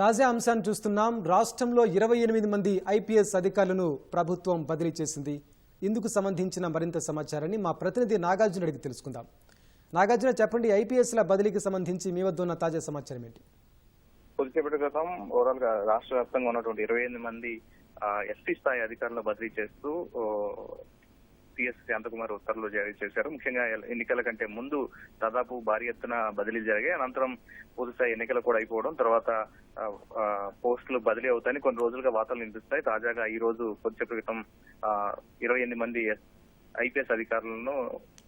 తాజా అంశాన్ని చూస్తున్నాం. రాష్ట్రంలో ఇరవై ఎనిమిది మంది ఐపీఎస్ అధికారులను ప్రభుత్వం బదిలీ చేసింది. ఇందుకు సంబంధించిన మరింత సమాచారాన్ని మా ప్రతినిధి నాగార్జున అడిగి తెలుసుకుందాం. నాగార్జున చెప్పండి ఐపీఎస్ల బదిలీకి సంబంధించి మీ వద్ద ఉన్న తాజా సమాచారం ఏంటి? కొద్దిసేపటి క్రితం ఓవరాల్గా రాష్ట్ర వ్యాప్తంగా ఉన్నటువంటి ఇరవై ఎనిమిది మంది ఎస్పీ స్థాయి అధికారులను బదిలీ చేస్తూ సిఎస్ శాంతకుమార్ ఉత్తర్వులు జారీ చేశారు. ముఖ్యంగా ఎన్నికల కంటే ముందు దాదాపు భారీ ఎత్తున బదిలీలు జరిగాయి. అనంతరం పూర్తిస్థాయి ఎన్నికలు కూడా అయిపోవడం తర్వాత పోస్టులు బదిలీ అవుతాయని కొన్ని రోజులుగా వార్తలు వినిపిస్తాయి తాజాగా ఈ రోజు కొద్దిసేపు క్రితం ఇరవై ఎనిమిది మంది ఐపీఎస్ అధికారులను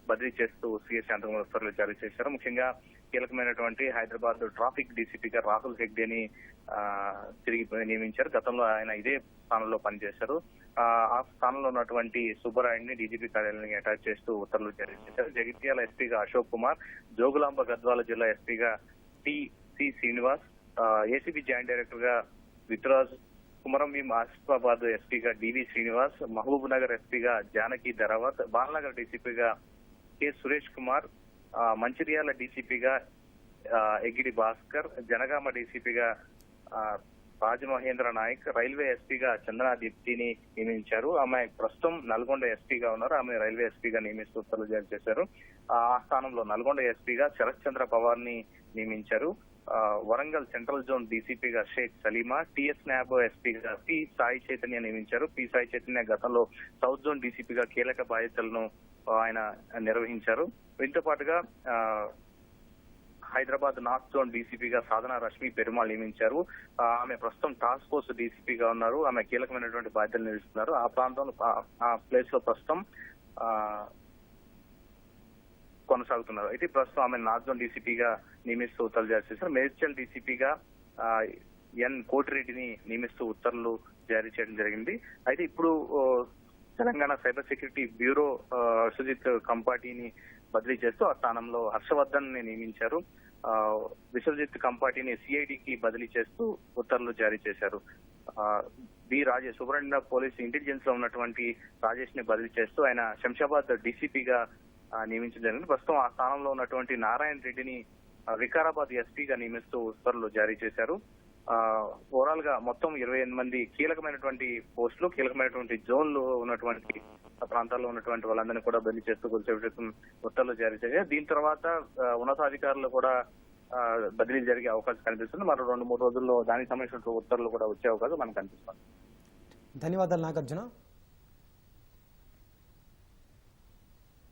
బదిలీ చేస్తూ సీఎస్ శాంతకుమార్ ఉత్తర్వులు జారీ చేశారు. ముఖ్యంగా కీలకమైనటువంటి హైదరాబాద్ ట్రాఫిక్ డీసీపీగా రాహుల్ హెగ్డేని తిరిగి నియమించారు. గతంలో ఆయన ఇదే స్థానంలో పనిచేశారు. ఆ, స్థానంలో ఉన్నటువంటి సుబ్బరాయుడిని డీజీపీ కార్యాలయానికి అటాచ్ చేస్తూ ఉత్తర్వులు జారీ చేశారు. జగిత్యాల ఎస్పీగా అశోక్ కుమార్ జోగులాంబ గద్వాల జిల్లా ఎస్పీగా T C Srinivas ACB joint డైరెక్టర్గా విత్రాజ్ కుమరంభీం ఆసిఫాబాద్ ఎస్పీగా డివి శ్రీనివాస్ మహబూబ్ నగర్ ఎస్పీగా జానకి ధరావత్ బాలనగర్ డీసీపీగా కె. సురేష్ కుమార్ మంచిర్యాల డీసీపీగా ఎగిడి భాస్కర్ జనగామ డీసీపీగా రాజ్ రాజమహేంద్ర నాయక్ రైల్వే ఎస్పీగా చందనా దీప్తిని నియమించారు. ఆమె ప్రస్తుతం నల్గొండ ఎస్పీగా ఉన్నారు. ఆమె రైల్వే ఎస్పీగా నియమిస్తూ ఉత్తర్వులు జారీ చేశారు. ఆ స్థానంలో నల్గొండ ఎస్పీగా శరత్ చంద్ర పవార్ని నియమించారు. వరంగల్ సెంట్రల్ జోన్ డీసీపీగా షేక్ సలీమా టిఎస్ నాబ్ ఎస్పీగా పి సాయి చైతన్య నియమించారు. పి సాయి చైతన్య గతంలో సౌత్ జోన్ డీసీపీగా కీలక బాధ్యతలను ఆయన నిర్వహించారు. వీటితో పాటుగా హైదరాబాద్ నార్త్ జోన్ డీసీపీగా సాధన రష్మి పెరుమాళ్ నియమించారు. ఆమె ప్రస్తుతం టాస్క్ ఫోర్స్ డీసీపీగా ఉన్నారు. ఆమె కీలకమైనటువంటి బాధ్యతలు నిర్వహిస్తున్నారు. ఆ ప్రాంతంలో ఆ- ప్లేస్లో ప్రస్తుతం కొనసాగుతున్నారు. అయితే ప్రస్తుతం ఆమె నార్త్ జోన్ డీసీపీగా నియమిస్తూ ఉత్తర్వులు జారీ చేశారు. మేడ్చల్ డీసీపీగా ఎన్ కోటిరెడ్డిని నియమిస్తూ ఉత్తర్వులు జారీ చేయడం జరిగింది. అయితే ఇప్పుడు Telangana cyber security bureau Sujith కంపాటిని బదిలీ చేస్తూ ఆ స్థానంలో హర్షవర్ధన్ని నియమించారు విశ్వజిత్ కంపాటిని సిఐడికి బదిలీ చేస్తూ ఉత్తర్వులు జారీ చేశారు. బి రాజేష్ సుబ్రహ్మణ్య పోలీస్ ఇంటెలిజెన్స్లో ఉన్నటువంటి రాజేష్ని బదిలీ చేస్తూ ఆయన శంషాబాద్ డీసీపీగా నియమించడం జరిగింది. ప్రస్తుతం ఆ స్థానంలో ఉన్నటువంటి నారాయణ రెడ్డిని వికారాబాద్ ఎస్పీగా నియమిస్తూ ఉత్తర్వులు జారీ చేశారు. ఓవరాల్గా మొత్తం ఇరవై ఎనిమిది మంది కీలకమైనటువంటి పోస్టులు కీలకమైనటువంటి జోన్లు ఉన్నటువంటి ప్రాంతాల్లో ఉన్నటువంటి వాళ్ళందరినీ కూడా బదిలీ చేస్తూ కొద్దిసేపు క్రితం ఉత్తర్వులు జారీ చేశారు దీని తర్వాత ఉన్నతాధికారులు కూడా బదిలీ జరిగే అవకాశం కనిపిస్తుంది. మరో రెండు మూడు రోజుల్లో దానికి సంబంధించిన ఉత్తర్వులు కూడా వచ్చే అవకాశం మనకు కనిపిస్తుంది. ధన్యవాదాలు నాగార్జున.